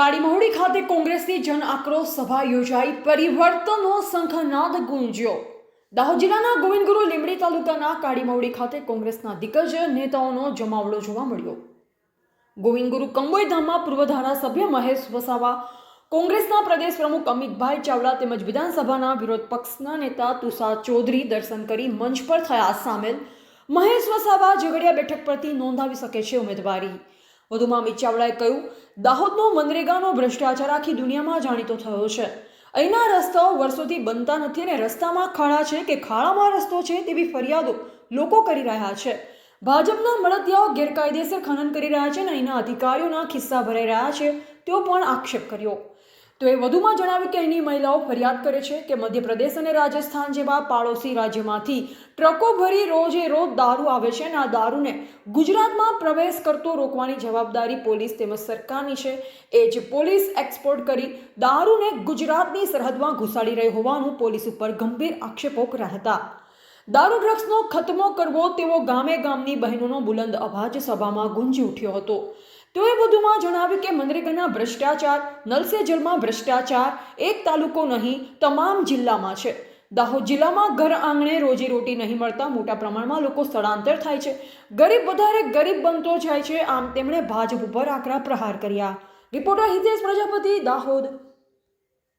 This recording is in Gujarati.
કાળીમહોડી ખાતે કોંગ્રેસની જન આક્રોશ સભા યોજાઈ. પરિવર્તનનો શંખનાદ ગુંજ્યો. દાહોદ જિલ્લાના ગોવિંદગુરુ લીંબડી તાલુકાના કાળીમહોડી ખાતે કોંગ્રેસના દિગ્ગજ નેતાઓનો જમાવડો જોવા મળ્યો. ગોવિંદગુરુ કંબોઈ ધામમાં પૂર્વ ધારાસભ્ય મહેશ વસાવા, કોંગ્રેસના પ્રદેશ પ્રમુખ અમિતભાઈ ચાવડા તેમજ વિધાનસભાના વિરોધ પક્ષના નેતા તુષાર ચૌધરી દર્શન કરી મંચ પર થયા સામેલ. મહેશ વસાવા ઝઘડિયા બેઠક પરથી નોંધાવી શકે છે ઉમેદવારી. વધુમાં અમિત ચાવડાએ કહ્યું, દાહોદનો મનરેગાનો ભ્રષ્ટાચાર આખી દુનિયામાં જાણીતો થયો છે. અહીંના રસ્તાઓ વર્ષોથી બનતા નથી અને રસ્તામાં ખાડા છે કે ખાડામાં રસ્તો છે તેવી ફરિયાદો લોકો કરી રહ્યા છે. ભાજપના મળતિયાઓ ગેરકાયદેસર ખનન કરી રહ્યા છે અને અહીંના અધિકારીઓના ખિસ્સા ભરાઈ રહ્યા છે તેઓ પણ આક્ષેપ કર્યો. તો એ વધુમાં જણાવ્યું કે અહીંની મહિલાઓ ફરિયાદ કરે છે કે મધ્યપ્રદેશ અને રાજસ્થાન જેવા પાડોશી રાજ્યમાંથી ટ્રકો ભરી રોજે રોજ દારૂ આવે છે અને આ દારૂને ગુજરાતમાં પ્રવેશ કરતો રોકવાની જવાબદારી પોલીસ તેમજ સરકારની છે. એ જ પોલીસ એક્સપોર્ટ કરી દારૂને ગુજરાતની સરહદમાં ઘુસાડી રહી હોવાનું પોલીસ ઉપર ગંભીર આક્ષેપો કર્યા હતા. દારૂ ડ્રગ્સનો ખતમો કરવો તેવો ગામે ગામની બહેનોનો બુલંદ અવાજ સભામાં ગુંજી ઉઠ્યો હતો. તેઓએ વધુમાં જણાવ્યું કે મનરેગાના ભ્રષ્ટાચાર, નલસે જલમાં ભ્રષ્ટાચાર, એક તાલુકો નહીં, તમામ જિલ્લામાં છે. દાહોદ જિલ્લામાં ઘર આંગણે રોજીરોટી નહીં મળતા મોટા પ્રમાણમાં લોકો સ્થળાંતર થાય છે. ગરીબ વધારે ગરીબ બનતો જાય છે, આમ તેમણે ભાજપ ઉપર આકરા પ્રહાર કર્યા. રિપોર્ટર હિતેશ પ્રજાપતિ, દાહોદ.